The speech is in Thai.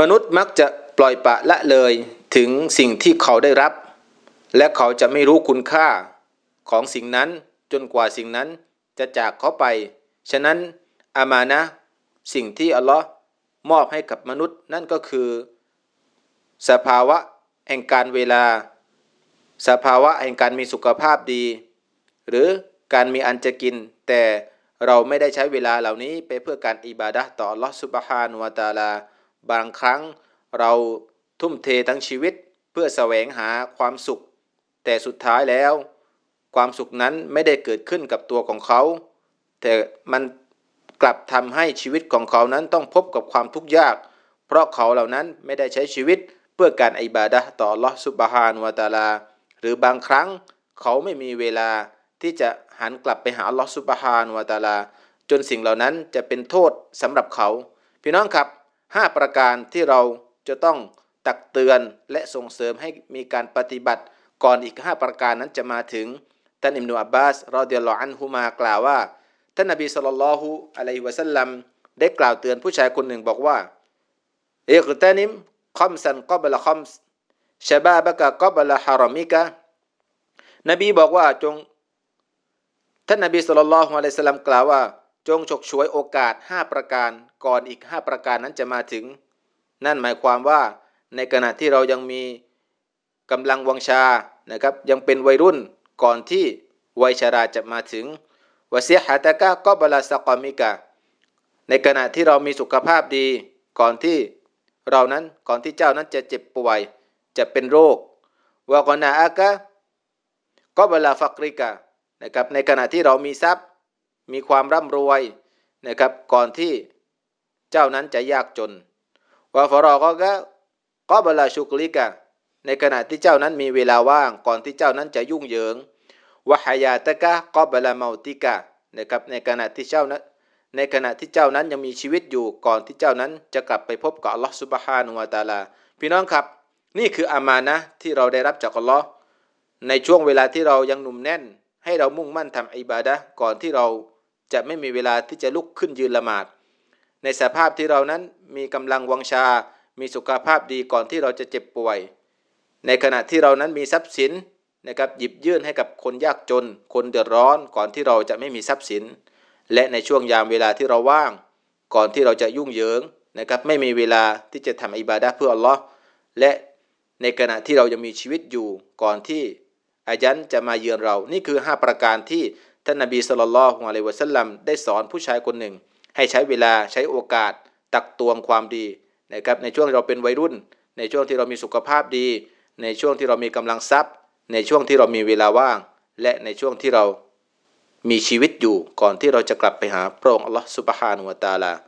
มนุษย์มักจะปล่อยปะละเลยถึงสิ่งที่เขาได้รับ และเขาจะไม่รู้คุณค่าของสิ่งนั้นจนกว่าสิ่งนั้นจะจากเขาไป ฉะนั้นอามานะ สิ่งที่อัลลอฮ์มอบให้กับมนุษย์นั่นก็คือ สภาวะแห่งการเวลา สภาวะแห่งการมีสุขภาพดี หรือการมีอันจะกิน แต่เราไม่ได้ใช้เวลาเหล่านี้ไปเพื่อการอิบาดะต่ออัลลอฮ์ซุบฮานุวะตาลา บางครั้งเราทุ่มเททั้งชีวิตเพื่อแสวงหาความสุข แต่สุดท้ายแล้ว ความสุขนั้นไม่ได้เกิดขึ้นกับตัวของเขา แต่มันกลับทำให้ชีวิตของเขานั้นต้องพบกับความทุกข์ยาก เพราะเขาเหล่านั้นไม่ได้ใช้ชีวิตเพื่อการอิบาดะต่ออัลลอฮ์ซุบฮานุวะตาลา หรือบางครั้งเขาไม่มีเวลาที่จะหันกลับไปหาอัลลอฮ์ซุบฮานุวะตาลา จนสิ่งเหล่านั้นจะเป็นโทษสำหรับเขา พี่น้องครับ 5 ประการที่เราจะต้องตักเตือนและส่งเสริมให้มีการปฏิบัติ ก่อนอีก 5 ประการนั้นจะมาถึงท่านอิมนุอับบาสรอเดียลลออันฮุมากล่าวว่าท่านนบีสุลต่านละฮุอะลัยฮิวะสัลลัมได้กล่าวเตือนผู้ชายคนหนึ่งบอกว่าเอกตานิมคอมสันกอบละคอมส์ชบาบะกะกอบละฮารอมิกะนบีบอกว่าจงท่านนบีสุลต่านละฮุอะลัยฮิวะสัลลัมกล่าวว่า จงฉกฉวยโอกาส 5 ประการก่อนอีก 5 ประการนั้นจะมาถึง นั่นหมายความว่าในขณะที่เรายังมีกำลังวังชานะครับยังเป็นวัยรุ่นก่อนที่วัยชาราจะมาถึงวเสียหาตะกะก็บลาสกอมิกะ ในขณะที่เรามีสุขภาพดีก่อนที่เรานั้นก่อนที่เจ้านั้นจะเจ็บป่วย จะเป็นโรควะกนาอากะก็บลาฟักริกะนะครับในขณะที่เรามีทรัพย์ มีความร่ำรวยนะครับ ก่อนที่เจ้านั้นจะยากจนวะฟรอก็ก็บลาชุกลิกะในขณะที่เจ้านั้นมีเวลาว่าง ก่อนที่เจ้านั้นจะยุ่งเหยิงวะฮายาตะกะก็บลาเมาติกะนะครับในขณะที่เจ้านั้นในขณะที่เจ้านั้นยังมีชีวิตอยู่ก่อนที่เจ้านั้นจะกลับไปพบกับอัลลอฮฺสุบฮานุวาตาลา พี่น้องครับ นี่คืออามานะที่เราได้รับจากอัลลอฮ์ในช่วงเวลาที่เรายังหนุ่มแน่น ให้เรามุ่งมั่นทำอิบาดะก่อนที่เรา จะไม่มีเวลาที่จะลุกขึ้นยืนละหมาด ในสภาพที่เรานั้นมีกำลังวังชา มีสุขภาพดีก่อนที่เราจะเจ็บป่วย ในขณะที่เรานั้นมีทรัพย์สินนะครับหยิบยื่นให้กับคนยากจน คนเดือดร้อนก่อนที่เราจะไม่มีทรัพย์สิน และในช่วงยามเวลาที่เราว่าง ก่อนที่เราจะยุ่งเหยิงนะครับไม่มีเวลาที่จะทำอิบาดะเพื่ออัลลอฮ์และในขณะที่เรายังมีชีวิตอยู่ก่อนที่อายันจะมาเยือนเรา นี่คือ 5 ประการที่ ท่านนบีสุลต่านละฮ์อะลัยวะสัลลัมได้สอนผู้ชายคนหนึ่ง ให้ใช้เวลาใช้โอกาส ตักตวงความดีนะครับในช่วงเราเป็นวัยรุ่น ในช่วงที่เรามีสุขภาพดี ในช่วงที่เรามีกำลังทรัพย์ ในช่วงที่เรามีเวลาว่าง และในช่วงที่เรามีชีวิตอยู่ก่อนที่เราจะกลับไปหาพระองค์อัลลอฮฺสุบฮานุวะตาลา